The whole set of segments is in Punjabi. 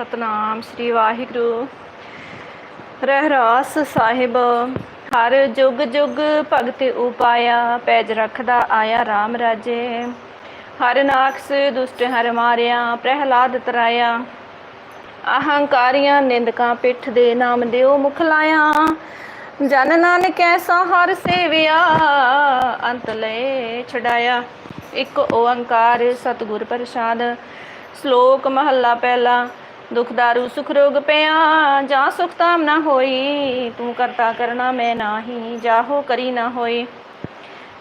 ਸਤਨਾਮ, ਸ੍ਰੀ ਵਾਹਿਗੁਰੂ। ਰਹਿਰਾਸ ਸਾਹਿਬ, ਹਰ ਜੁਗ ਜੁਗ ਭਗਤ ਉਪਾਇਆ, ਪੈਜ ਰੱਖਦਾ ਆਇਆ RAM ਰਾਜੇ। ਹਰ ਨਾਕਸ ਦੁਸ਼ਟ ਹਰ ਮਾਰਿਆ, ਪ੍ਰਹਿਲਾਦ ਤਰਾਇਆ। ਅਹੰਕਾਰੀਆਂ ਨਿੰਦਕਾਂ ਪਿੱਠ ਦੇ ਨਾਮ ਦਿਓ ਮੁਖ ਲਾਇਆ। ਜਨ ਨਾਨਕ ਐਸਾ ਹਰ ਸੇਵਿਆ, ਅੰਤ ਲੈ ਛਡਾਇਆ। ਇੱਕ ਓੰਕਾਰ ਸਤਿਗੁਰ ਪ੍ਰਸਾਦ, ਸ਼ਲੋਕ ਮਹੱਲਾ ਪਹਿਲਾ। ਦੁਖ ਦਾਰੂ, ਸੁਖ ਰੋਗ ਪਿਆ, ਜਾਂ ਸੁਖ ਤਾਮ ਨਾ ਹੋਈ, ਤੂੰ ਕਰਤਾ ਕਰਨਾ ਮੈਂ ਨਾਹੀ, ਜਾਹੋ ਕਰੀ ਨਾ ਹੋਈ।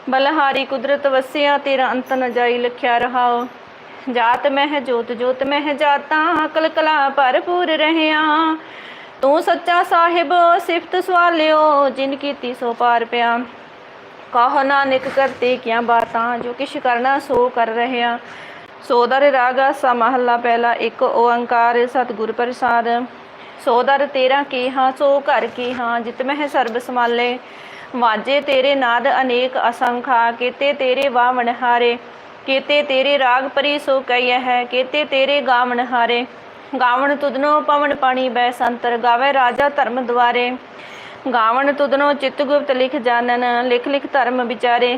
ਬਲਹਾਰੀ ਕੁਦਰਤ ਵਸਿਆ, ਤੇਰਾ ਅੰਤ ਨ ਜਾਈ ਲਖਿਆ ਰਹਾਓ ਜਾਤ ਮਹਿ ਜੋਤ ਜੋਤ ਮਹਿ ਜਾਤਾ ਕਲ ਕਲਾ ਭਰਪੂਰ ਰਹਿਆ। ਤੂੰ ਸੱਚਾ ਸਾਹਿਬ, ਸਿਫਤ ਸਵਾਲਿਓ, ਜਿਨ ਕੀਤੀ ਸੋ ਪਾਰ ਪਿਆ। ਕਹੋ ਨਾਨਕ ਕਰਤੇ ਕਿਆ ਬਾਤਾਂ, ਜੋ ਕਿਛ ਕਰਨਾ ਸੋ ਕਰ ਰਹਿਆ। ਸੋਦਰ ਰਾਗ ਸਾ ਮਹੱਲਾ ਪਹਿਲਾ ਇੱਕ, ਓੰਕਾਰ ਸਤਿਗੁਰ ਪ੍ਰਸਾਦ। ਸੋਦਰ ਤੇਰਾ ਕੀਹਾ ਸੋ ਘਰ ਕੀ ਹਾਂ, ਜਿਤ ਮਹਿ ਸਰਬ ਸਮਾਲੇ ਵਾਜੇ ਤੇਰੇ ਨਾਦ ਅਨੇਕ ਅਸੰਖਾ, ਕੀਤੇ ਤੇਰੇ ਵਾਵਣ ਹਾਰੇ। ਕੀਤੇ ਤੇਰੇ ਰਾਗ ਪਰੀ ਸੋ ਕਈ ਹੈ, ਕੀਤੇ ਤੇਰੇ ਗਾਵਣ ਹਾਰੇ। ਗਾਵਣ ਤੁਧਨੋ ਪਵਨ ਪਾਣੀ ਬੈ ਸੰਤਰ, ਗਾਵੇ ਰਾਜਾ ਧਰਮ ਦੁਆਰੇ। ਗਾਵਣ ਤੁਧਨੋ ਚਿਤ ਗੁਪਤ ਲਿਖ ਜਾਣਨ, ਲਿਖ ਲਿਖ ਧਰਮ ਵਿਚਾਰੇ।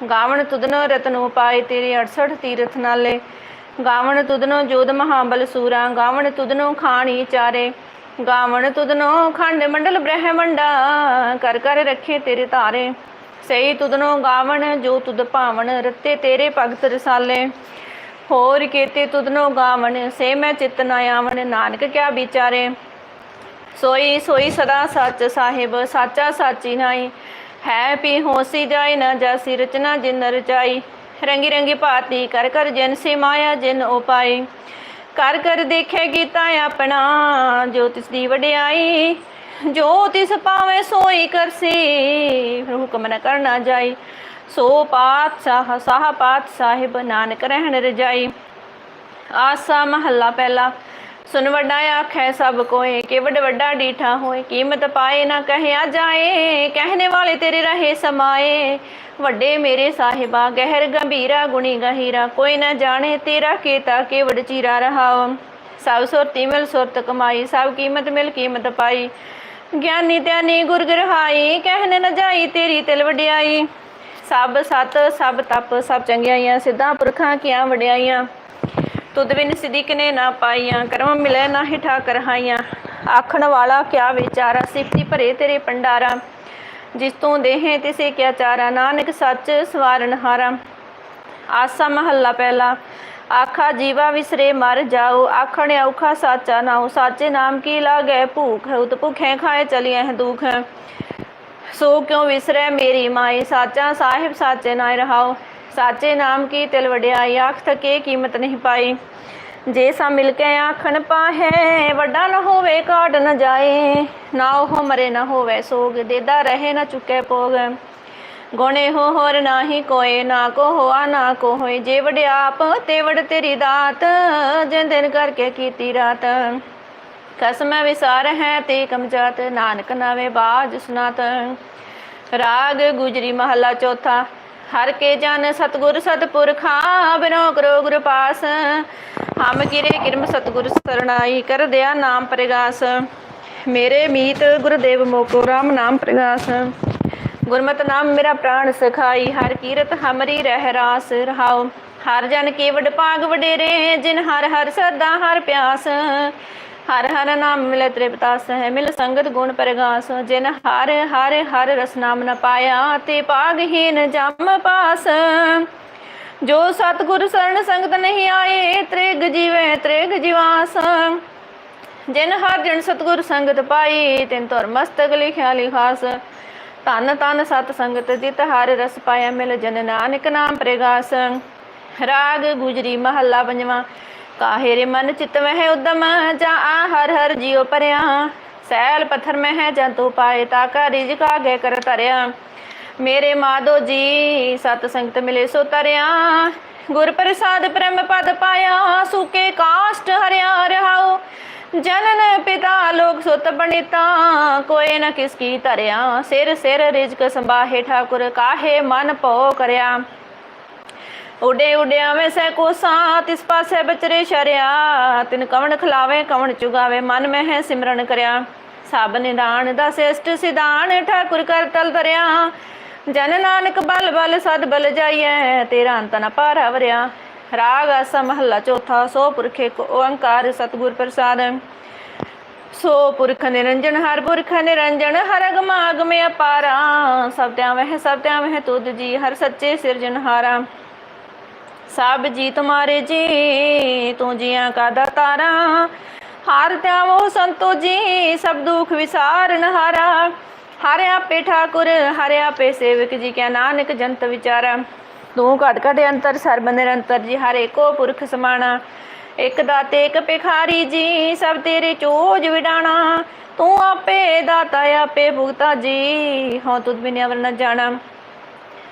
ਗਾਵਣ ਤੁਧਨੋ ਰਤਨ ਪਾਏ ਤੇਰੇ 68 ਤੀਰਥ ਨਾਲੇ। ਗਾਵਣ ਤੁਧਨੋ ਜੋਧ ਮਹਾਬਲ ਸੂਰਾ, ਗਾਵਣ ਤੁਧਨੋ ਖਾਣੀ ਚਾਰੇ। ਗਾਵਣ ਤੁਧਨੋ ਖੰਡ ਮੰਡਲ ਬ੍ਰਹਮੰਡਾ, ਕਰ ਕਰ ਰੱਖੇ ਤੇਰੇ ਤਾਰੇ ਸਹੀ ਤੁਧਨੋ ਗਾਵਣ, ਜੋ ਤੁਧ ਭਾਵਣ, ਰਤੇ ਤੇਰੇ ਭਗਤ ਰਸਾਲੇ। ਹੋਰ ਕੀਤੇ ਤੁਧਨੋ ਗਾਵਣ, ਸੇ ਮੈਂ ਚਿਤ ਨ ਆਵਣ, ਨਾਨਕ ਕਿਆ ਵਿਚਾਰੇ। ਸੋਈ ਸੋਈ ਸਦਾ ਸੱਚ ਸਾਹਿਬ, ਸਾਚਾ ਸਾਚੀ ਨਾਈ ਹੈ ਪੀ ਹੋਸੀ ਜਾਏ ਨਾ ਜਾਸੀ ਰਚਨਾ ਜਿਨ ਰਚਾਈ। ਰੰਗੀ ਰੰਗੀ ਭਾਤੀ ਕਰ ਕਰ ਜਿਨ ਸੇ ਮਾਇਆ ਜਿਨ ਉਪਾਈ ਕਰ ਕਰ ਦੇਖੇ ਗੀਤਾ ਆਪਣਾ ਜੋ ਤਿਸ ਦੀ ਵਡਿਆਈ। ਜੋ ਤਿਸ ਪਾਵੇ ਸੋਈ ਕਰਸੀ ਹੁਕਮ ਨ ਕਰਨਾ ਜਾਈ। ਸੋ ਪਾਤ ਸਾਹ ਸਾਹ ਪਾਤ ਸਾਹਿਬ ਨਾਨਕ ਰਹਿਣ ਰਜਾਈ। ਆਸਾ ਮਹੱਲਾ ਪਹਿਲਾ ਸੁਨ ਵੱਡਾ ਆਖੈ ਸਭ ਕੋਏ ਕਿ ਵੱਡ ਵੱਡਾ ਡੀਠਾ ਹੋਏ, ਕੀਮਤ ਪਾਏ ਨਾ ਕਹਿਆ ਜਾਏ, ਕਹਿਣੇ ਵਾਲੇ ਤੇਰੇ ਰਹੇ ਸਮਾਏ। ਵੱਡੇ ਮੇਰੇ ਸਾਹਿਬਾ, ਗਹਿਰ ਗੰਭੀਰਾ, ਗੁਣੀ ਗਹੀਰਾ, ਕੋਈ ਨਾ ਜਾਣੇ ਤੇਰਾ ਕੀਤਾ ਕਿ ਵਡ ਚੀਰਾ ਰਹਾਉ ਸਭ ਸੁਰਤੀ ਮਿਲ ਸੁਰਤ ਕਮਾਈ, ਸਭ ਕੀਮਤ ਮਿਲ ਕੀਮਤ ਪਾਈ। ਗਿਆਨੀ ਧਿਆਨੀ ਗੁਰ ਗਰਹਾਈ, ਕਹਿਣ ਨ ਜਾਈ ਤੇਰੀ ਤਿਲ ਵਡਿਆਈ। ਸਭ ਸਤ, ਸਭ ਤਪ, ਸਭ ਚੰਗਿਆਈਆਂ, ਸਿੱਧਾ ਪੁਰਖਾਂ ਕੀਆਂ ਵਡਿਆਈਆਂ। ਤੁਧ ਬਿਨ ਸਿਦਿਕ ਨੇ ਨਾ ਪਾਈਆਂ ਕਰਮ ਮਿਲੇ ਨਾ ਹਿਠਾ ਕਰਹਾਈਆਂ। ਆਖਣ ਵਾਲਾ ਕਿਆ ਵਿਚਾਰਾ, ਸਿਫਤੀ ਭਰੇ ਤੇਰੇ ਪੰਡਾਰਾ ਜਿਸ ਤੂੰ ਦੇਹੇ ਤਿਸੇ ਕਿਆ ਚਾਰਾ। ਨਾਨਕ ਸੱਚ ਸਵਾਰਨ ਹਾਰਾ। ਆਸਾ ਮਹੱਲਾ ਪਹਿਲਾ, ਆਖਾ ਜੀਵਾ ਵਿਸਰੇ ਮਰ ਜਾਓ। ਆਖਣ ਔਖਾ ਸਾਚਾ ਨਾਉ, ਸਾਚੇ ਨਾਮ ਕੀ ਲਾਗੈ ਭੂਖ? ਉਤ ਭੁਖੇ ਖਾਏ ਚਲੀਐ ਦੁਖ। ਸੋ ਕਿਉ ਵਿਸਰੈ ਮੇਰੀ ਮਾਈ? ਸਾਚਾ ਸਾਹਿਬ ਸਾਚੇ ਨਾਇ ਰਹਾਓ ਸਾਚੇ ਨਾਮ ਕੀ ਤਿਲ ਵਡਿਆਈ, ਆਖ ਥਕੇ ਕੀਮਤ ਨਹੀਂ ਪਾਈ। ਜੇ ਸਾ ਮਿਲ ਕੇ ਆਖਣ ਪਾਹੇ, ਵੱਡਾ ਨਾ ਹੋਵੇ ਕਾਟ ਨ ਜਾਏ। ਨਾ ਉਹ ਮਰੇ ਨਾ ਹੋਵੇ ਸੋਗ, ਦੇਦਾ ਰਹੇ ਨਾ ਚੁੱਕੇ ਪੋਗ ਗੁਣੇ ਹੋ ਹੋਰ ਨਾਹੀ ਕੋਏ, ਨਾ ਕੋ ਹੋਆ ਨਾ ਕੋ ਹੋਏ ਜੇ ਵਡਿਆਪ ਤੇ ਵਡ ਤੇਰੀ ਦਾਤ। ਜਿਨ ਦਿਨ ਕਰਕੇ ਕੀਤੀ ਰਾਤ। ਕਸਮ ਵਿਸਾਰ ਹੈ ਤੇ ਕਮਜਾਤ ਨਾਨਕ ਨਾਵੇ ਬਾਜ ਸੁਨਾਤ। ਰਾਗ ਗੁਜਰੀ ਮਹੱਲਾ ਚੌਥਾ। ਹਰ ਕੇ ਜਨ ਸਤਗੁਰ ਸਤਪੁਰਖਾ, ਬਿਨੋ ਕਰੋ ਗੁਰ ਹਮ ਕਿਰੇ ਕਿਰਮ ਸਤਗੁਰ ਸਰਣਾਈ ਕਰ ਦਿਆ ਨਾਮ ਪ੍ਰਗਾਸ। ਮੇਰੇ ਮੀਤ ਗੁਰਦੇਵ ਮੋਕੋ ਰਾਮ ਨਾਮ ਪ੍ਰਗਾਸ। ਗੁਰਮਤਿ ਨਾਮ ਮੇਰਾ ਪ੍ਰਾਣ ਸਖਾਈ, ਹਰ ਕੀਰਤ ਹਮਰੀ ਰਹਿ ਰਾਸ। ਰਹਾਉ ਹਰ ਜਨ ਕੀ ਵਡ ਭਾਗ ਵਡੇਰੇ, ਜਿਨ ਹਰ ਹਰ ਸਦਾ ਹਰ ਪਿਆਸ। ਹਰ ਹਰ ਨਾਮ ਮਿਲੇ ਤ੍ਰਿਪਤਾਸ ਹੈ, ਮਿਲ ਸੰਗਤ ਗੁਣ ਪ੍ਰਗਾਸ, ਜਿਨ ਹਰ ਹਰ ਹਰ ਰਸ ਨਾਮ ਨ ਪਾਇਆ, ਤੇ ਪਾਗਹੀਨ ਜਮ ਪਾਸ। ਜੋ ਸਤਗੁਰ ਸਰਣ ਸੰਗਤ ਨਹੀਂ ਆਏ, ਤ੍ਰਿਗ ਜੀਵੇ ਤ੍ਰਿਗ ਜਿਵਾਸ। ਜਿਨ ਹਰ ਜਨ ਸਤਗੁਰ ਸੰਗਤ ਪਾਈ, ਤਿਨ ਤੁਰ ਮਸਤਕ ਲਿਖਿਆ ਲਿਖਾਸ। ਤਨ ਤਨ ਸਤ ਸੰਗਤ ਜਿਤ ਹਰ ਰਸ ਪਾਇਆ, ਮਿਲ ਜਨ ਨਾਨਕ ਨਾਮ ਪ੍ਰਗਾਸ। ਰਾਗ ਗੁਜਰੀ ਮਹੱਲਾ ਪੰਜਵਾਂ ਕਾਹੇ ਰੇ ਮਨ ਚਿਤ ਵਹਿ ਉਦਮ ਜਾ ਆ ਹਰ ਹਰ ਜਿਉ ਪਰਿਆ ਸੈਲ ਪੱਥਰ ਮੈਂ ਹੈ ਜੰਤੂ ਪਾਏ ਤਾ ਕਾ ਰਿਜਕ ਆਗੇ ਕਰ ਧਰਿਆ ਮੇਰੇ ਮਾਧੋ ਜੀ ਸਤ ਸੰਗਤ ਮਿਲੇ ਸੋ ਤਰਿਆ ਗੁਰ ਪ੍ਰਸਾਦ ਬ੍ਰਹਮ ਪਦ ਪਾਇਆ ਸੁਕੇ ਕਾਸ਼ਟ ਹਰਿਆ ਰਹਾਉ ਜਨਨ ਪਿਤਾ ਲੋਕ ਸੁਤ ਬਣਿਤਾ ਕੋਏ ਨ ਕਿਸ ਕੀ ਧਰਿਆ ਸਿਰ ਸਿਰ ਰਿਜਕ ਸੰਭਾਹੇ ਠਾਕੁਰ ਕਾਹੇ ਮਨ ਭੋ ਕਰਿਆ ਉਡੇ ਉਡਿਆ ਮੈਂ ਸੈ ਕੋਸਾ ਤਿਸ ਪਾਸੇ ਬਚਰੇ ਸ਼ਰਿਆ। ਤਿਨ ਕਵਣ ਖਲਾਵੇ, ਕਵਣ ਚੁਗਾਵੇ, ਮਨ ਮੈਂ ਹੈ ਸਿਮਰਨ ਕਰਿਆ। ਸਭ ਨਿਦਾਨ ਦਾ ਸਿਸ਼ਟ ਸਿਧਾਨ, ਠਾਕੁਰ ਕਰ ਤਲ ਧਰਿਆ। ਜਨ ਨਾਨਕ ਬਲ ਬਲ ਸਦ ਬਲ ਜਾਈਐ, ਤੇਰਾ ਅੰਤ ਨ ਪਾਰਾ ਵਰਿਆ। ਰਾਗ ਆਸਾ ਮਹੱਲਾ ਚੌਥਾ, ਸੋ ਪੁਰਖੇ ਕੋ ਓੰਕਾਰ ਸਤਿਗੁਰ ਪ੍ਰਸਾਦ। ਸੋ ਪੁਰਖ ਨਿਰੰਜਨ, ਹਰ ਪੁਰਖ ਨਿਰੰਜਨ, ਹਰ ਅਗਮ ਅਗਮ ਅਪਾਰਾ। ਸਭ ਤਿਆ ਵਹਿ, ਸਭ ਤਿਆ ਵਹਿ ਤੁਧ ਜੀ, ਹਰ ਸੱਚੇ ਸਿਰਜਨਹਾਰਾ ਸਭ ਜੀ ਤੁਮਾਰੇ ਜੀ, ਤੂੰ ਜੀਆਂ ਕਾ ਦਾਤਾਰਾ ਹਾਰ ਧਿਆਵੋ ਸੰਤੋ ਜੀ, ਸਭ ਦੁਖ ਵਿਸਾਰਨ ਹਾਰਾ। ਹਰ ਆਪੇ ਠਾਕੁਰ, ਹਰ ਆਪੇ ਸੇਵਕ ਜੀ, ਕਿਆ ਨਾਨਕ ਜੰਤ ਵਿਚਾਰਾ। ਤੂੰ ਘਟ ਘਟ ਅੰਤਰ ਸਰਬ ਨਿਰੰਤਰ ਜੀ, ਹਰ ਏਕੋ ਪੁਰਖ ਸਮਾਣਾ। ਇਕ ਦਾਤੇ, ਇਕ ਭਿਖਾਰੀ ਜੀ, ਸਭ ਤੇਰੇ ਚੋਜ ਵਿਡਾਣਾ। ਤੂੰ ਆਪੇ ਦਾਤਾ, ਆਪੇ ਭੁਗਤਾ ਜੀ, ਹਉ ਤੁਧ ਬਿਨਿਆ ਅਵਰ ਨ ਜਾਣਾ।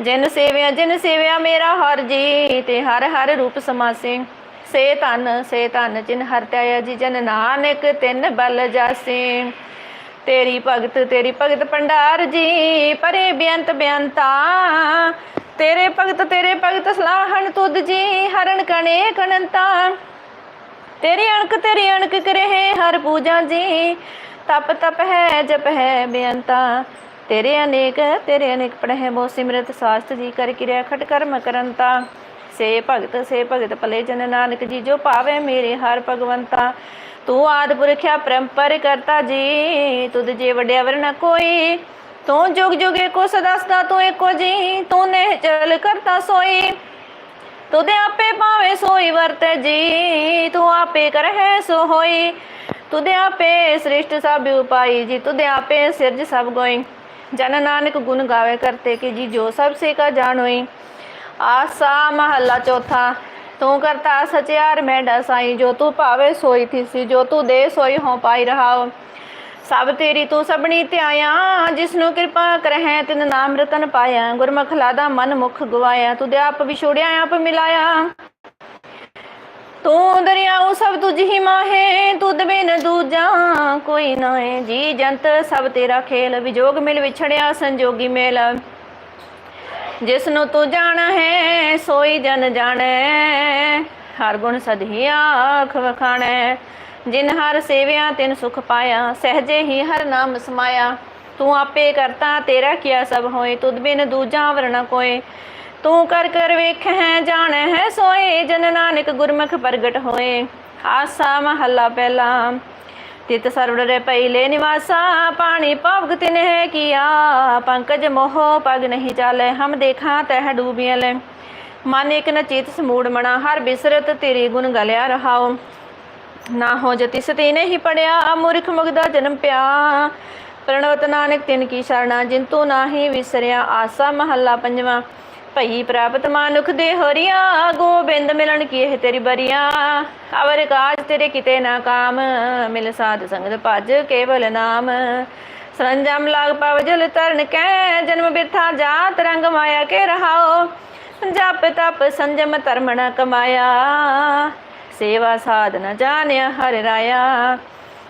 ਜਿਨ ਸੇਵਿਆ ਜਿਨ ਸੇਵਿਆ ਮੇਰਾ ਹਰ ਜੀ ਤੇ ਹਰ ਹਰ ਰੂਪ ਸਮਾਸੇ। ਸੇ ਧਨ ਸੇ ਧਨ ਜਿਨ ਹਰ ਧਿਆਇਆ ਜੀ, ਜਨ ਨਾਨਕ ਤਿਨ ਬਲ ਜਾਸੇ। ਤੇਰੀ ਭਗਤ ਤੇਰੀ ਭਗਤ ਭੰਡਾਰ ਜੀ, ਪਰੇ ਬੇਅੰਤ ਬੇਅੰਤਾ। ਤੇਰੇ ਭਗਤ ਤੇਰੇ ਭਗਤ ਸਲਾਹਣ ਤੁਧ ਜੀ, ਹਰਨ ਕਣੇ ਕਣੰਤਾ ਤੇਰੀ ਅਣਕ ਤੇਰੀ ਅਣਕ ਕਰੇ ਹਰ ਪੂਜਾ ਜੀ, ਤਪ ਤਪ ਹੈ, ਜਪ ਹੈ ਬੇਅੰਤਾ। ਤੇਰੇ ਅਨੇਕ ਤੇਰੇ ਅਨੇਕ ਪੜਹਿ ਬੋ ਸਿਮਰਤ ਸਾਸਤ ਜੀ ਕਰ ਕਿਰਿਆ ਖਟ ਕਰਮ ਕਰੰਤਾ ਸੇ ਭਗਤ ਸੇ ਭਗਤ ਭਲੇ ਜਨ ਨਾਨਕ ਜੀ, ਜੋ ਭਾਵੇ ਮੇਰੇ ਹਰ ਭਗਵੰਤਾ। ਤੂੰ ਆਦ ਪੁਰਖਿਆ ਪਰੰਪਰ ਕਰਤਾ ਜੀ, ਤੁਧ ਜੇ ਵਡਿਆ ਵਰਨਾ ਕੋਈ। ਤੂੰ ਜੁਗ ਜੁਗੇ ਕੋ ਸਦਾ ਸਦਾ ਤੂੰ ਏਕੋ ਜੀ ਤੂੰ ਨੇ ਚਲ ਕਰਤਾ ਸੋਈ। ਤੁਦੇ ਆਪੇ ਪਾਵੇ ਸੋਈ ਵਰਤੈ ਜੀ, ਤੂੰ ਆਪੇ ਕਰਹਿ ਸੋ ਹੋਈ। ਤੁਦੇ ਆਪੇ ਸ੍ਰਿਸ਼ਟ ਸਭ ਉਪਾਈ ਜੀ ਤੁਦੇ ਆਪੇ ਸਿਰਜ ਸਭ ਗੋਈ। ਜਨ ਨਾਨਕ ਗੁਣ ਗਾਵੇ ਕਰਤੇ ਕਿ ਜੀ ਜੋ ਸਭ ਸੇ ਕਾ ਜਾਣੋਈ ਆਸਾ ਮਹੱਲਾ ਚੌਥਾ, ਤੂੰ ਕਰਤਾ ਸਚਿਆਰ ਮੈਂਡਾ ਸਾਈ, ਜੋ ਤੂੰ ਭਾਵੇ ਸੋਈ ਥੀਸੀ ਜੋ ਤੂੰ ਦੇ ਸੋਈ ਹੋ ਪਾਈ ਰਹਾਓ। ਸਭ ਤੇਰੀ ਤੂੰ ਸਭਣੀ ਧਿਆਇਆ ਜਿਸ ਨੂੰ ਕਿਰਪਾ ਕਰਹਿ, ਤਿਨ ਨਾਮ ਰਤਨ ਪਾਇਆ। ਗੁਰਮੁਖ ਲਾਦਾ ਮਨ ਮੁਖ ਗਵਾਇਆ ਦੇ ਆਪ ਵਿਛੋੜਿਆ, ਆਪ ਮਿਲਾਇਆ। ਤੂੰ ਦਰਿਆਉ ਸਭ ਤੁਝ ਹੀ ਮਾਹੇ ਤੁਧ ਬਿਨ ਦੂਜਾ, ਕੋਈ ਨਾਏ ਜੀ ਜੰਤ, ਸਭ ਤੇਰਾ ਖੇਲ ਵਿਜੋਗ ਮਿਲ ਵਿਛੜਿਆ ਸੰਜੋਗੀ ਮੇਲ। ਜਿਸ ਨੂੰ ਤੂੰ ਜਾਣਾ ਹੈ ਸੋਈ ਜਨ ਜਾਣੈ, ਹਰ ਗੁਣ ਸਦਹੀ ਆਖ ਵਖਾਣੈ। ਜਿਨ ਹਰ ਸੇਵਿਆ, ਤਿਨ ਸੁਖ ਪਾਇਆ, ਸਹਜੇ ਹੀ ਹਰ ਨਾਮ ਸਮਾਇਆ। ਤੂੰ ਆਪੇ ਕਰਤਾ, ਤੇਰਾ ਕੀਆ ਸਭ ਹੋਏ ਤੁਧ ਬਿਨ ਦੂਜਾ ਵਰਣਾ ਕੋਏ। ਤੂੰ ਕਰ ਕਰ ਹੈ, ਜਾਣ ਹੈ ਸੋਏ, ਜਨ ਨਾਨਕ ਗੁਰਮੁਖ ਪ੍ਰਗਟ ਹੋਏ। ਆਸਾ ਮਹੱਲਾ ਪਹਿਲਾ, ਤਿਤ ਸਰਵੜੇ ਪਹਿਲੇ ਨਿਵਾਸਾ, ਪਾਣੀ ਪਾਵਕ ਤਿਨ ਹੈ ਕੀਆ। ਪੰਕਜ ਮੋਹ ਪਗ ਨਹੀਂ ਚਾਲੇ, ਹਮ ਦੇਖਾਂ ਤਹ ਡੂਬੀਆਂ ਲੈ। ਮਨ ਇਕ ਨ ਸਮੂੜ ਮਣਾ ਹਰ ਬਿਸਰਤ ਤੇਰੀ ਗੁਣ ਗਲਿਆ ਰਹਾਓ ਨਾ ਹੋ ਜਤੀ ਸਤੀ ਨਹੀਂ ਪੜਿਆ, ਮੂਰਖ ਮੁਗਦਾ ਜਨਮ ਪਿਆ। ਪ੍ਰਣਵਤ ਨਾਨਕ ਤਿਨ ਕੀ ਸ਼ਰਣਾ, ਜਿੰਤੂ ਨਾਹੀ ਵਿਸਰਿਆ, ਆਸਾ ਮਹੱਲਾ ਪੰਜਵਾਂ। ਭਈ ਪ੍ਰਾਪਤ ਮਾਨੁਖ ਦੇ ਹਰੀਆ ਗੋਬਿੰਦ ਮਿਲਣ ਕੀ ਹੈ ਤੇਰੀ ਬਰੀਆ? ਅਵਰ ਕਾਜ ਤੇਰੇ ਕਿਤੇ ਨਾ ਕਾਮ, ਮਿਲ ਸਾਧ ਸੰਗਤ ਭਜ ਕੇਵਲ ਨਾਮ। ਸਰੰਜਮ ਲਾਗ ਪਵ ਜਲ ਤਰਨ ਕੈ, ਜਨਮ ਬਿਰਥਾ ਜਾਤ ਰੰਗ ਮਾਇਆ ਕੇ ਰਹਾਓ। ਜਪ ਤਪ ਸੰਜਮ ਧਰਮ ਨ ਕਮਾਇਆ। ਸੇਵਾ ਸਾਧਨ ਜਾਣਿਆ ਹਰ ਰਾਇਆ।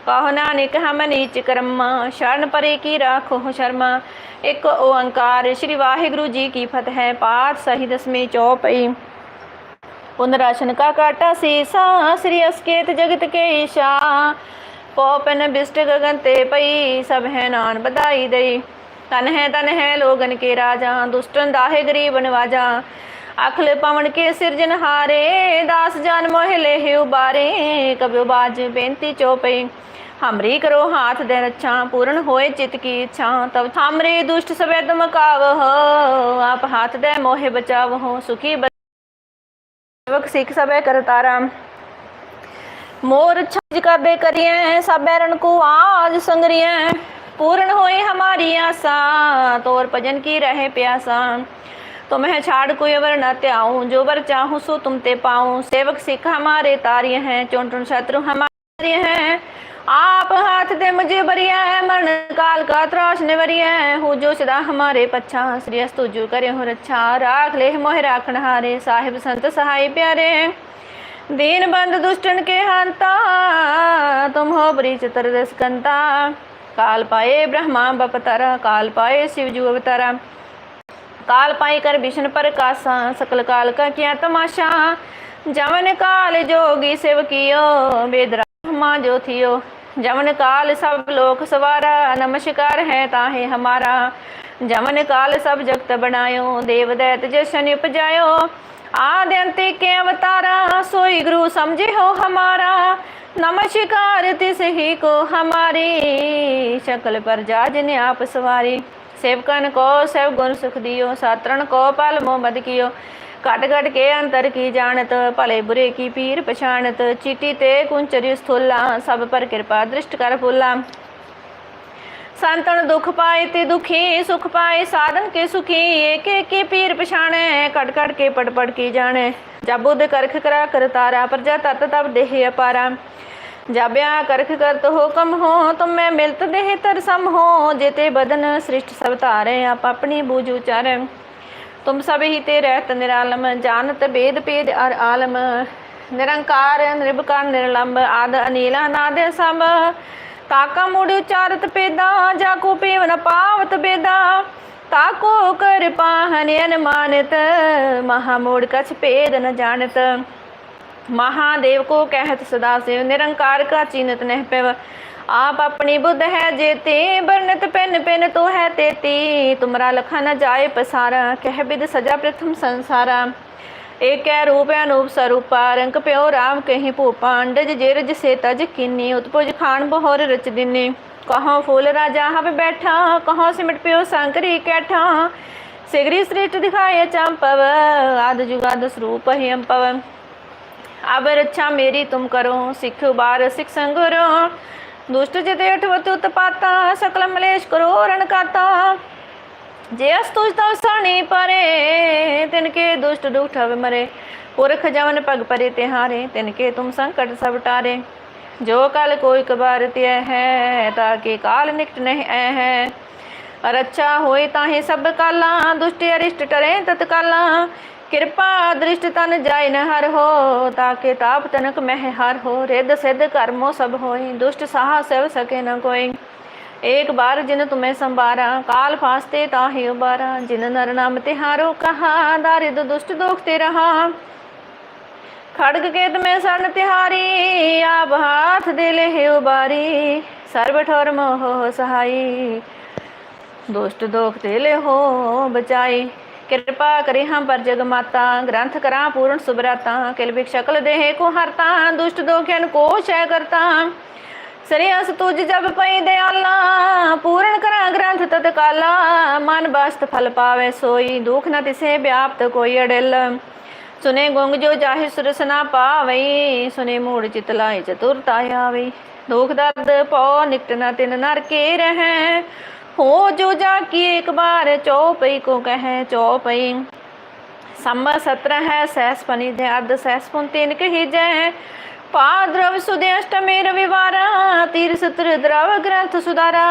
ਕਹੋ ਨਾਨਕ, ਹਮ ਨੀਚ ਕਰਮਾ, ਸ਼ਰਨ ਪਰੇ ਕੀ ਰਾਖੋ ਸ਼ਰਮਾ। ਇੱਕ ਓੰਕਾਰ, ਸ੍ਰੀ ਵਾਹਿਗੁਰੂ ਜੀ ਕੀ ਫਤਿਹ ਹੈ ਪਾਠ ਸਹੀ ਦਸਵੀਂ ਚੌਪਈ। ਪੁਨਰਾਸ਼ਨ ਕਾ ਕਾਟਾ ਸੀਸਾ, ਸ੍ਰੀ ਅਸਕੇਤ ਜਗਤ ਕੇ ਈਸ਼ਾ। ਪੋਪਨ ਬਿਸਟ ਗਗਨ ਤੇ ਪਈ, ਸਭ ਹੈ ਨਾਨ ਬਧਾਈ ਦਈ। ਤਨ ਹੈ ਤਨ ਹੈ ਲੋਗਨ ਕੇ ਰਾਜਾ, ਦੁਸ਼ਟਨ ਦਾਹੇ ਗਰੀਬ ਨਵਾਜਾ। ਅਖਲ ਪਵਨ ਕੇ ਸਿਰਜਨਹਾਰੇ ਦਾਸ ਜਨ ਮੋਹਿ ਲੇਹਿ ਉਬਾਰੇ, ਕਬਿਉ ਬਾਜ ਬੇਨਤੀ ਚੋਪਈ ਹਮਰੀ ਕਰੋ ਹਾਥ ਦੇ ਰੱਛਾ, ਪੂਰਨ ਹੋਏ ਚਿਤ ਕੀ ਇੱਛਾ। ਤਬ ਥਾਮਰੇ ਦੁਸ਼ਟ ਸਭੇ ਦਮਕਾਵਹ ਆਪ ਹਾਥ ਦੇ ਮੋਹਿ ਬਚਾਵਹ, ਸੁਖੀ ਬਚਵਕ ਸਿੱਖ ਸਭੇ ਕਰਤਾਰਾ ਮੋਰ ਛਜ ਕਰਦੇ ਕਰੀਏ ਸਭੇ ਰਣ ਕੋ ਆਜ ਸੰਗਰੀਏ ਪੂਰਨ ਹੋਏ ਹਮਾਰੀ ਆਸਾ, ਤੋਰ ਭਜਨ ਕੀ ਰਹੇ ਪਿਆਸਾ। प्यासा तो मैं छाड़ कोई अवर न त्याऊं जो वर चाहूं सो तुम ते पाऊं सेवक सिख हमारे तार्य हैं चुन चुन शत्रु हमारे हैं आप हाथ दे मुझे बरिया है मरण काल का त्रास निवरिया है हो जो सदा हमारे पच्छा श्री अस्तु जो करे हो रच्छा राख ले मोह राखण हारे साहिब संत सहाय प्यारे दीन बंद दुष्टन के हंता तुम हो बरी चित्र दस्कंता काल पाए ब्रह्मा बपतारा काल पाए शिव जू अवतारा काल पाई कर विष्णु पर कासा सकल काल का किया तमाशा जमन काल जोगी सेव कियो वेद ब्रह्मा जो थियो जमन काल सब लोक सवारा नमस्कार है ताहे हमारा जमन काल सब जगत बनायो देव दैत जशन उपजायो आदि अंत्य के अवतारा सोई गुरु समझे हो हमारा नमस्कार तिस ही को हमारी शकल पर जाज ने आप सवारी सेवकन को सेव गुण सुख दियो सातरण को पल मोहम्मद कियो घट घट के अंतर की जानत भले बुरे की पीर पछाणत चीटी ते कुंचरी स्थूला सब पर कृपा दृष्ट कर फूला संतन दुख पाए ते दुखी सुख पाए साधन के सुखी एक एक के पीर पछाणे कट कट के पट पट की जाने जब बुद्ध करख करा कर तारा प्रजा तत तब देह अपारा जाब्या करख करत हो कम हो तुम मैं मिलत देह तर सम हो जेते बदन सृष्ट सब तारे आप अपनी बूझ उचारे तुम सब ही ते रहत निरालम जानत भेद पेद अर आलम निरंकार निर्भकार निर्लंब आद अनीला नाद सब ताका मुड़ उचारत पेदा जाको पेव न पावत बेदा ताको कर पाहन अनुमानित महामूढ़ कछ पेद न जानत महादेव को कहत सदा शिव निरंकार का चीनत नह पेव आप अपनी बुद्ध है जेते वर्णित पेन पेन तो है तेती तुमरा लखा न जाए पसारा कह बिद सजा प्रथम संसारा एक है रूप अनूप स्वरूपा रंग प्यो राम कहीं भूपा अंडज जेरज से तज किन्नी उत्पुज खान बहोर रच दिनी कहाँ फूल राजा हब बैठा कहाँ सिमट प्यो शंकरी कैठा सिगरी श्रेष्ठ दिखाए चंपव आद जुगाद स्वरूप ही अम्पव આબર અચ્છા મેરી તુમ કરો શીખ્યું બાર શિક્ષણ ગુરુ દુષ્ટ જીતે અઠવતું તપાતા સકલ મલેશ કરો રણકાતા જે અસ્તુજ તવ સણી પરે તેન કે દુષ્ટ દુઃખ હવે મરે ਪੁਰਖ ਜਵਨ ਪਗ ਪਰੇ ਤਿਹਾਰੇ, ਤਿਨ ਕੇ ਤੁਮ ਸੰਕਟ ਸਭ ਟਾਰੇ। ਜੋ ਕਾਲ ਕੋਈ ਕਬਾਰ ਤਿਐ ਹੈ, ਤਾਂ ਕਿ ਕਾਲ ਨਿਕਟ ਨਹਿ ਐ ਹੈ। ਅਰ ਅੱਛਾ ਹੋਏ ਤਾਂ ਹੀ ਸਭ ਕਾਲਾ, ਦੁਸ਼ਟ ਅਰਿਸ਼ਟ ਟਰੇ ਤਤਕਾਲਾ। तत्काला कृपा दृष्ट तन जाय न हर हो ताके ताप तनक मह हर हो रिद सिद्ध कर्मो सब होई दुष्ट साह सेव सके न कोई एक बार जिन तुम्हें संबारा काल फास्ते ताहि उबारा जिन नर नाम तिहारो कहा दारिद दुष्ट दोखते रहा खड़ग केत में सर्ण तिहारी आप हाथ दे ले हे उबारी सर्व ठोर मोह सहाई दुष्ट दोख ते ले हो बचाई ਕਿਰਪਾ ਕਰੇ ਹਾਂ ਪਰ ਜਗ ਮਾਤਾ, ਗ੍ਰੰਥ ਕਰਾਂ ਪੂਰਨ ਸੁਭਰਾਤਾ, ਕਿਲ ਵਿਖ ਸ਼ਕਲ ਦੇਹ ਕੋ ਹਰਤਾ, ਦੁਸ਼ਟ ਦੋਖਿਆਨ ਕੋ ਸ਼ੈ ਕਰਤਾ। ਸਰਿਆਸ ਤੁਜ ਜਬ ਪਈ ਦਿਆਲਾ, ਪੂਰਨ ਕਰਾਂ ਗ੍ਰੰਥ ਤਤਕਾਲਾ ਮਨ ਬਸਤ ਫਲ ਪਾਵੇ ਸੋਈ, ਦੁਖ ਨ ਤਿਸੇ ਵਿਆਪਤ ਕੋਈ ਅੜਿਲ। ਸੁਨੇ ਗੁੰਗ ਜੋ ਜਾਹੇ ਸੁਰਸਨਾ ਪਾਵਈ, ਸੁਨੇ ਮੂੜ ਚਿਤ ਲਾਏ ਚਤੁਰਤਾ ਆਵਈ। ਦੁਖ ਦਰਦ ਪਉ, ਨਿਕਟ ਨ ਤਿਨ ਨਰਕੇ ਰਹੈ। ਹੋ ਜੋ ਜਾ ਕੀ ਇੱਕ ਬਾਰ ਚੌਪਈ ਕੋ ਕਹੈ ਚੌਪਈ ਸੰਮਾ ਸਤਰ ਹੈ ਸਹਿਸ ਪਨੀ ਦੇ ਅਰਧ ਸਹਿਸ ਪੁਨ ਤਿਨ ਕਹੀ ਜੈ पाद्रव सुदे अष्टमी रविवार तीर सत्र द्रव ग्रंथ सुधारा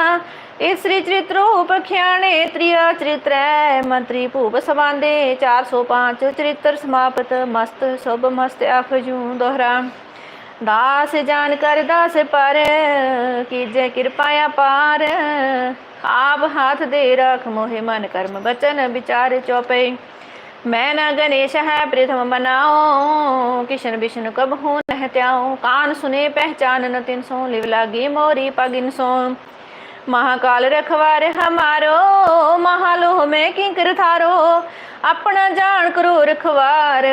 इस श्री चरित्र उपख्याणे त्रिय चरित्र मंत्री भूप सबांदे चार सौ पाँच चरित्र समाप्त मस्त शुभ मस्त अखजू दोहरा दास जान कर दास पर कीजे कृपाया ਆਪ ਹੱਥ ਦੇ ਰਖ ਮੋਹਿ ਮਨ ਕਰਮ ਬਚਨ ਵਿਚਾਰ ਚੋਪੇ। ਮੈਂ ਨਾ ਗਣੇਸ਼ ਹੈ ਪ੍ਰਥਮ ਬਨਾਓ ਕਿਸ਼ਨ ਵਿਸ਼ਨ ਕਬ ਹੂੰ ਨਹ ਤਿਆਉ ਕਾਨ ਸੁਨੇ ਪਹਿਚਾਨ ਨ ਤਿਨ ਸੋ, ਲਿਵ ਲਾਗੀ ਮੋਰੀ ਪਗਿਨ ਸੋ। ਮਹਾਕਾਲ ਰਖਵਾਰ ਹਮਾਰੋ, ਮਹਾਲੋਹ ਮੈਂ ਕਿੰਕਰ ਥਾਰੋ ਆਪਣਾ ਜਾਣ ਕਰੋ ਰਖਵਾਰ,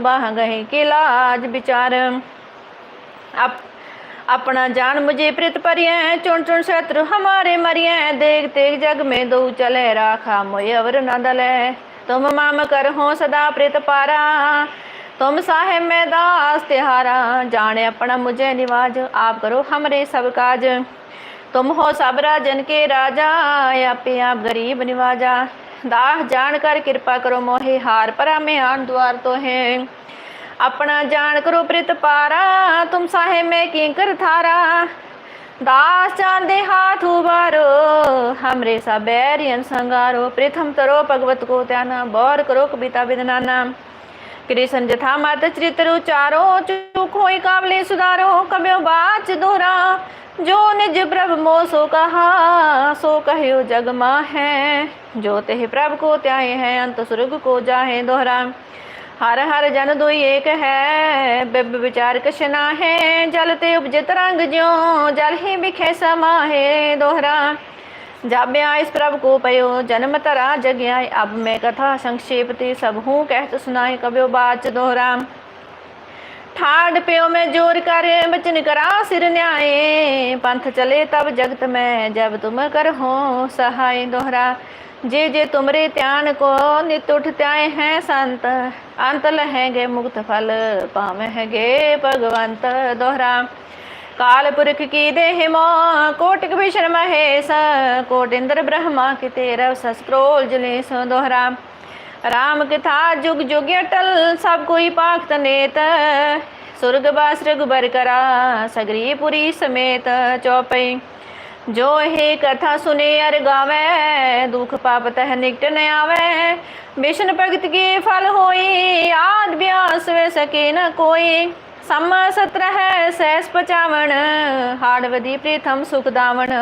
ਬਾਹ ਗਏ ਕਿ ਲਾਜ ਵਿਚਾਰ। अपना जान मुझे प्रित परिय चुन चुन शत्रु हमारे मरिय देख तेग जग में दो चले राखा मोय अवर न दले तुम माम कर हो सदा प्रित पारा तुम साहेब में दास तिहारा जाने अपना मुझे निवाज आप करो हमरे सब काज तुम हो सब राजन के राजा आपे आप गरीब निवाजा दाह जान कर कृपा करो मोहे हार परा में आन द्वार तो है अपना जान करो प्रित पारा तुम साहे में किंकर थारा दास चांदे हाथ उबारो हमरे सा बैरियन संगारो प्रथम तरो भगवत को त्याना बौर करो कविता विदनाना कृष्ण जथा मात चरित्र उचारो चुप होई काबले सुधारो कब्यो बाच दोहरा जो निज प्रभ मो सो कहा सो कहो जग मा है जो तेह प्रभ को त्याए है अंत स्वर्ग को जाहे दोहरा हर हर जन दुई एक है बिब विचार कशना है जल ते उपजत रंग ज्यो जल ही बिखे समाहे दोहरा जाब्या इस प्रभ को पयो जन्म तरा जग्या अब मैं कथा संक्षेप ते सब हूँ कहत सुनाए कब्यो बाच दोहरा ठाड प्यो में ज़ोर कर बचन करा सिर न्याय पंथ चले तब जगत में जब तुम कर हो सहाय दोहरा जे जे तुमरे त्यान को नित उठ त्याए हैं संत अंत लहेंगे मुक्त फल पावेंगे भगवंत दोहरा काल पुरख की देह मो कोटिक भीषण महेश कोट इंद्र ब्रह्मा की तेरव सस्क्रोल जलेस दोहरा राम कथा जुग जुग अटल सब कोई पाख तनेत सुर्ग बास रघुबर करा सगरीपुरी समेत ਜੋ ਇਹ ਕਥਾ ਸੁਨੇ ਅਰ ਗਾਵੇ, ਦੁਖ ਪਾਪ ਤਹ ਨਿਕਟ ਨ ਆਵੇ। ਬਿਸ਼ਨ ਭਗਤ ਕੀ ਫਲ ਹੋਈ, ਆਦ ਬਿਆਸ ਵੇ ਸਕੇ ਨ ਕੋਈ। ਸਮਾ ਸਤਰ ਹੈ ਸੈਸ ਪਚਾਵਣ, ਹਾੜ ਵਦੀ ਪ੍ਰੀਥਮ ਸੁਖ ਦਾਵਣ।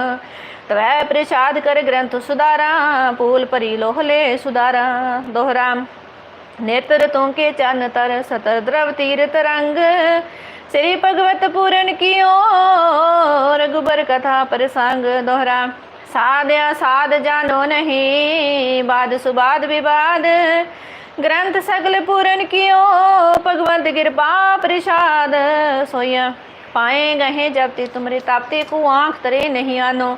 ਤਵੈ ਪ੍ਰਸ਼ਾਦ ਕਰ ਗ੍ਰੰਥ ਸੁਧਾਰਾ, ਪੂਲ ਪਰੀ ਲੋਹਲੇ ਸੁਧਾਰਾ। ਦੋਹਰਾ ਨੇਤਰ ਤੋਂ ਕੇ ਚਨ ਤਰ, ਸਤਰ ਦਰਵ ਤੀਰਤ ਰੰਗ। ਸ੍ਰੀ ਭਗਵਤ ਪੂਰਨ ਕੀਓ ਰਗੁਬਰ ਕਥਾ ਪ੍ਰਸੰਗ ਦੋਹਰਾ। ਸਾਧਿਆ ਸਾਧ ਜਾਨੋ ਨਹੀਂ, ਬਾਦ ਸੁਬਾਦ ਵਿਵਾਦ। ਗ੍ਰੰਥ ਸਗਲ ਪੂਰਨ ਕੀਓ, ਭਗਵੰਤ ਕਿਰਪਾ ਪ੍ਰਸ਼ਾਦ। ਸੋਇਆ ਪਾਏ ਗਹੇ ਜਬ ਤੇ ਤੁਮਰੇ ਤਾਪਤੇ, ਕੋ ਆਂਖ ਤਰੇ ਨਹੀਂ ਆਨੋ।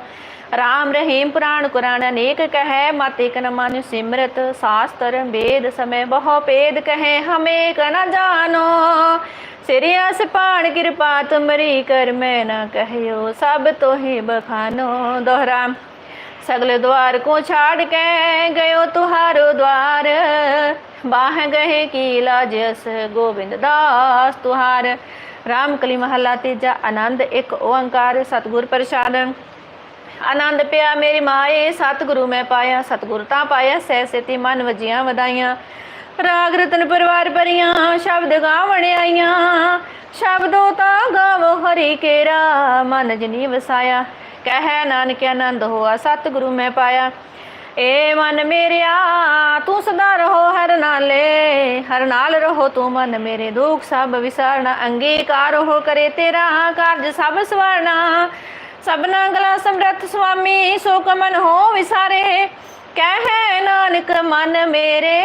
ਰਾਮ ਰਹੀਮ ਪੁਰਾਣ ਕੁਰਾਨ ਅਨੇਕ ਕਹੈ, ਮਤ ਇਕ ਨ ਮਨ ਸਿਮਰਤ, ਸਾਸਤਰ ਵੇਦ ਸਮੇ ਬਹੁ ਭੇਦ ਕਹੈ, ਹਮੇ ਕ ਨ ਜਾਨੋ ਸਿਰੇ ਪਾਣ ਕਿਰਪਾ, ਤੁਮਰੀ ਕਰ ਮੈਂ ਨਾ ਕਹਿਓ, ਸਭ ਤੋਹੀ ਬਖਾਨੋ। ਦੋਹਰਾ, ਸਗਲੇ ਦਵਾਰ ਕੋ ਛਾੜ ਕੇ, ਗਇਓ ਤੁਹਾਰੋ ਦਵਾਰ ਬਾਹ ਗਏ ਕੀ ਲਾਜਸ ਗੋਬਿੰਦ ਦਾਸ ਤੁਹਾਰ। ਰਾਮ ਕਲੀ ਮਹਲਾ ਤੀਜਾ ਆਨੰਦ, ਇੱਕ ਓੰਕਾਰ, ਸਤਗੁਰ ਪ੍ਰਸਾਦਿ। ਆਨੰਦ ਪਿਆ ਮੇਰੀ ਮਾਏ ਸਤਿਗੁਰੂ ਮੈਂ ਪਾਇਆ, ਸਤਿਗੁਰ ਤਾਂ ਪਾਇਆ, ਸਹਿ ਸੇਤੀ ਮਨ ਵਜੀਆਂ ਵਧਾਈਆਂ। ਰਾਗ ਰਤਨ ਪਰਿਵਾਰ ਭਰੀਆਂ, ਸ਼ਬਦ ਗਾਵਣ ਆਈਆਂ। ਸ਼ਬਦੋ ਤਾਂ ਗਾਵੋ ਹਰੀ ਕੇਰਾ, ਮਨ ਜਨੀ ਵਸਾਇਆ। ਕਹਿ ਨਾਨਕ ਆਨੰਦ ਹੋਆ, ਸਤਿਗੁਰੂ ਮੈਂ ਪਾਇਆ। ਏ ਮਨ ਮੇਰਿਆ, ਤੂੰ ਸਦਾ ਰਹੋ ਹਰ ਨਾਲੇ। ਹਰ ਨਾਲ ਰਹੋ ਤੂੰ ਮਨ ਮੇਰੇ ਦੁੱਖ, ਸਭ ਵਿਸਾਰਨਾ। ਅੰਗੀਕਾਰ ਹੋ ਕਰੇ ਤੇਰਾ, ਕਾਰਜ ਸਭ ਸਵਾਰਣਾ ਸਭਨਾ ਗਲਾ ਸਮਰੱਥ ਸੁਆਮੀ, ਸੋ ਕਮਨ ਹੋ ਵਿਸਾਰੇ। ਕਹਿ ਨਾਨਕ, ਮਨ ਮੇਰੇ,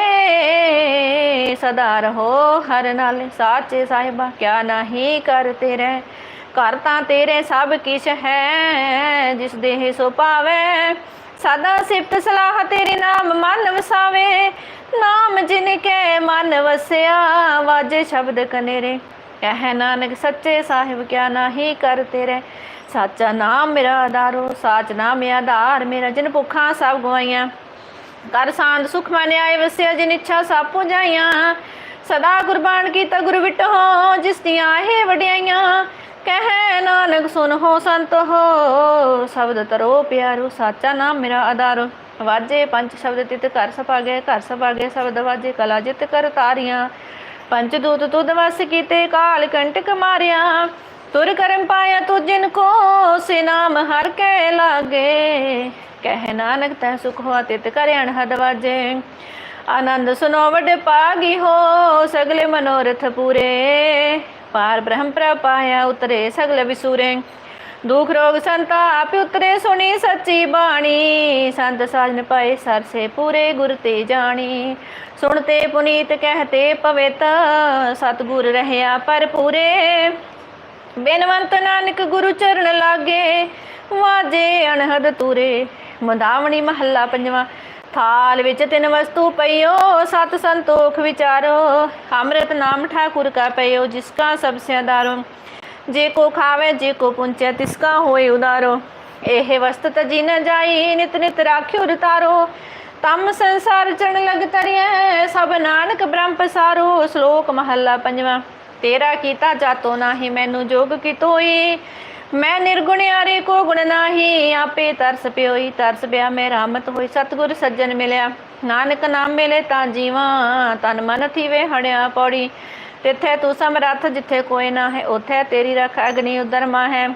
ਸਦਾ ਰਹੋ ਹਰ ਨਾਲ। ਸਾਚੇ ਸਾਹਿਬਾ, ਕਿਆ ਨਹੀਂ ਕਰ ਤੇਰੇ। ਘਰ ਤਾਂ ਤੇਰੇ ਸਭ ਕਿਛ ਹੈ, ਜਿਸ ਦੇਹ ਸੋ ਪਾਵੇ ਸਦਾ ਸਿਫਤ ਸਲਾਹ ਤੇਰੇ ਨਾਮ ਮਨ ਵਸਾਵੇ। ਨਾਮ ਜਿਨ ਕੇ ਮਨ ਵਸਿਆ, ਵਾਜੇ ਸ਼ਬਦ ਕਨੇਰੇ। ਕਹਿ ਨਾਨਕ ਸੱਚੇ ਸਾਹਿਬ ਕਿਆ ਨਹੀਂ ਕਰ ਤੇਰੇ। ਸਾਚਾ ਨਾਮ ਮੇਰਾ ਆਧਾਰੋ ਸਾਚ ਨਾਮ ਮੇਰਾ ਆਧਾਰ, ਮੇਰਾ ਜਿਨ ਭੁੱਖਾਂ ਸਭ ਗਵਾਈਆਂ। ਕਰ ਸਾਂਦ ਸੁਖ ਮਨ ਆਏ ਵਸਿਆ ਜਿਨ ਇੱਛਾ ਸਭ ਪੁਜਾਈਆਂ। ਸਦਾ ਕੁਰਬਾਨ ਕੀਤਾ ਗੁਰ ਵਿਟੋ, ਜਿਸ ਦੀਆਂ ਹੈ ਵਡਿਆਈਆਂ। ਕਹਿ ਨਾਨਕ ਸੁਨ ਹੋ ਸੰਤ ਹੋ ਸ਼ਬਦ ਤਰੋ ਪਿਆਰੋ, ਸਾਚਾ ਨਾਮ ਮੇਰਾ ਆਧਾਰ। ਵਾਜੇ ਪੰਜ ਸ਼ਬਦ ਤਿਤ ਘਰ ਸਪਾਗੇ ਘਰ ਸਪਾਗੇ ਸ਼ਬਦ ਵਾਜੇ ਕਲਾ ਜਿਤ ਕਰ ਤਾਰੀਆਂ। ਪੰਚਦੂਤ ਤੁਧ ਵਸ ਕੀਤੇ ਕਾਲ ਕੰਟਕ ਮਾਰਿਆ। ਤੁਰ ਕਰਮ ਪਾਇਆ ਤੂ ਜਿਨ ਕੋ, ਸੇ ਨਾਮ ਹਰ ਕੈ ਲਾਗੇ। ਕਹਿ ਨਾਨਕ ਤੈ ਸੁਖ ਹੋਆ ਤਿਤ ਕਰਿਆਣ ਅਣਹਦ ਆਨੰਦ ਸੁਨੋ ਵਡ ਪਾਗੀ ਹੋ, ਸਗਲੇ ਮਨੋਰਥ ਪੂਰੇ। ਪਾਰ ਬ੍ਰਹਮ ਪ੍ਰਪਾਇਆ ਉਤਰੇ ਸਗਲ ਵਿਸੂਰੇ। ਦੁਖ ਰੋਗ ਸੰਤਾਪ ਉਤਰੇ, ਸੁਣੀ ਸੱਚੀ ਬਾਣੀ। ਸੰਤ ਸਾਜਨ ਪਾਏ ਸਰਸੇ ਪੂਰੇ, ਗੁਰ ਤੇ ਜਾਣੀ। ਸੁਣਤੇ ਪੁਨੀਤ ਕਹਤੇ ਪਵਿੱਤ, ਸਤਗੁਰ ਰਹਿਆ ਪਰ ਪੂਰੇ। ਬੇਨਵੰਤ ਨਾਨਕ ਗੁਰੂ ਚਰਨ ਲਾਗੇ, ਵਾਜੇ ਅਣਹਦ ਤੂਰੇ। ਮੰਦਾਵਣੀ ਮਹੱਲਾ ਪੰਜਵਾਂ, ਥਾਲ ਵਿੱਚ ਤਿੰਨ ਵਸਤੂ ਪਈਓ, ਸਤ ਸੰਤੋਖ ਵਿਚਾਰੋ। ਅੰਮ੍ਰਿਤ ਨਾਮ ਠਾਕੁਰ ਕਾ ਪਈਓ, ਜਿਸ ਕਾ ਸਭ ਸਿਆਦਾਰੋ ਜੇ ਕੋ ਖਾਵੇ, ਜੇ ਕੋ ਪੁੰਚੈ ਤਿਸ ਕਾ ਹੋਏ ਉਦਾਰੋ। ਇਹ ਵਸਤ ਤਜੀ ਨ ਜਾਈ, ਨਿਤ ਨਿਤ ਰਾਖਿਓ ਰਤਾਰੋ ਤਮ ਸੰਸਾਰ ਚਣ ਲਗ ਤਰਿਐ, ਸਭ ਨਾਨਕ ਬ੍ਰਹਮ ਪਸਾਰੋ। ਸ਼ਲੋਕ ਮਹੱਲਾ ਪੰਜਵਾਂ, ਤੇਰਾ ਕੀਤਾ ਜਾਤੋ ਨਾਹੀ, ਮੈਨੂੰ ਜੋਗ ਕੀ ਮੈਂ ਨਿਰਗੁਣਿਆਰੇ ਕੋ ਗੁਣ ਨਾਹੀ, ਆਪੇ ਤਰਸ ਪਿਓਈ, ਤਰਸ ਪਿਆ ਮੈਂ ਰਾਮਤ ਹੋਈ। ਸਤਿਗੁਰ ਸੱਜਣ ਮਿਲਿਆ, ਨਾਨਕ ਨਾਮ ਮਿਲੇ ਤਾਂ ਜੀਵਾਂ, ਤਨ ਮਨ ਥੀਵੇ ਹੜਿਆ ਪੌੜੀ। ਤਿੱਥੇ ਤੂੰ ਸਮਰੱਥ ਜਿੱਥੇ ਕੋਈ ਨਾ ਹੈ ਉਥੇ ਤੇਰੀ ਰਖ ਅਗਨੀ ਉਦਰਮਾ ਹੈ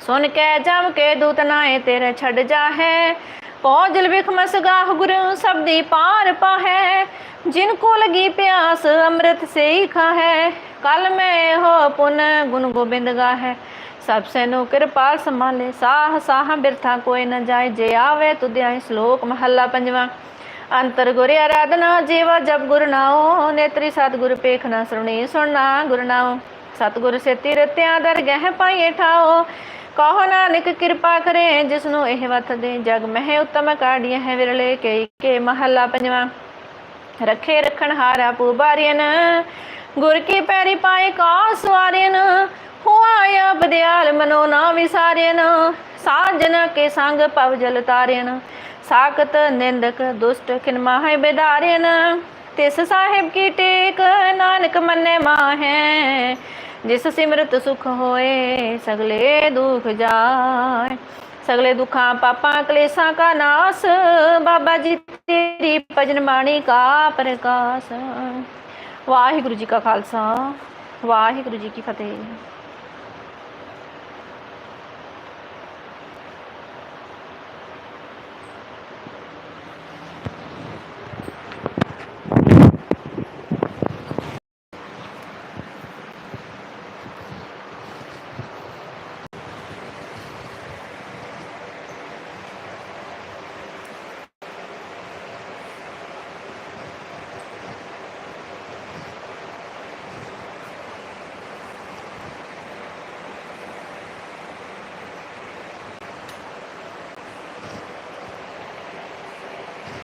ਸੁਨ ਕੇ ਜਮ ਕੇ ਦੂਤ ਨਾਏ ਤੇਰੇ ਛੱਡ ਜਾਹੈ। ਪੌਜਲ ਵਿਖ ਮਸਗਾਹ ਗੁਰੂ ਸਬਦੀ ਪਾਰ ਪਾਹੈ। ਜਿਨ ਕੋ ਲਗੀ ਪਿਆਸ ਅੰਮ੍ਰਿਤ ਸੇ ਖਾਹੈ। ਕਲ ਮੈਂ ਹੋ ਪੁਨ ਗੁਣ ਗੋਬਿੰਦ ਗਾਹੈ। ਸਭ ਸੇ ਨੂੰ ਕਿਰਪਾਲ ਸੰਭਾਲੇ, ਸਾਹ ਸਾਹ ਬਿਰਥਾ ਕੋਈ ਨ ਜਾਏ। ਜੇ ਆਵੇ ਤੁਧਿਆਏ ਸ਼ਲੋਕ ਮਹੱਲਾ ਪੰਜਵਾਂ। ਅੰਤਰ ਗੁਰ ਆਰਾਧਨਾ ਜੀਵਾ ਜਪ ਗੁਰ ਨਾਉ, ਨੇਤਰੀ ਸਤਿਗੁਰ ਪੇਖ ਸੁਣੀ ਸੁਣਨਾ ਗੁਰ ਨਾਉ। ਸਤਿਗੁਰ ਸੇ ਤਿਰਤਿਆਂ ਦਰਗਹਿ ਪਾਈਏ ਠਾਓ ਕਹੋ ਨਾਨਕ ਕਿਰਪਾ ਕਰੇ ਜਿਸ ਨੂੰ ਇਹ ਵਤ ਦੇ ਜਗ ਮਹਿ ਉਤਮ ਕਾੜੀਏ ਹੈ ਵਿਰਲੇ, ਕਈ ਕੇ ਮਹੱਲਾ ਪੰਜਵਾਂ। ਰੱਖੇ ਰਖਣ ਹਾਰਾ ਪੂਬਾਰੀਨ ਗੁਰ ਕੀ ਪੈਰੀ ਪਾਏ ਕਾ ਸਵਾਰੀਨ ਹੁਆ ਬਦਿਆਲ ਮਨੋ ਨਾ ਵਿਸਾਰੀਨ ਸਾਜਨ ਕੇ ਸੰਗ ਪਵ ਜਲ ਤਾਰੀਨ ਸਾਖਤ ਨਿੰਦਕ ਦੁਸ਼ਟ ਖਿਨ ਮਾਹੇ ਬੇਦਾਰੀਨ, ਤਿਸ ਸਾਹਿਬ ਕੀ ਟੇਕ ਨਾਨਕ ਮੰਨੇ ਮਾਹੈ। ਜਿਸ ਸਿਮਰਤ ਸੁਖ ਹੋਏ, ਸਗਲੇ ਦੁਖ ਜਾਏ। ਸਗਲੇ ਦੁਖਾਂ ਪਾਪਾਂ ਕਲੇਸ਼ਾਂ ਕਾ ਨਾਸ, ਬਾਬਾ ਜੀ ਤੇਰੀ ਭਜਨ ਬਾਣੀ ਕਾ ਪ੍ਰਕਾਸ਼। ਵਾਹਿਗੁਰੂ ਜੀ ਕਾ ਖਾਲਸਾ, ਵਾਹਿਗੁਰੂ ਜੀ ਕੀ ਫਤਿਹ।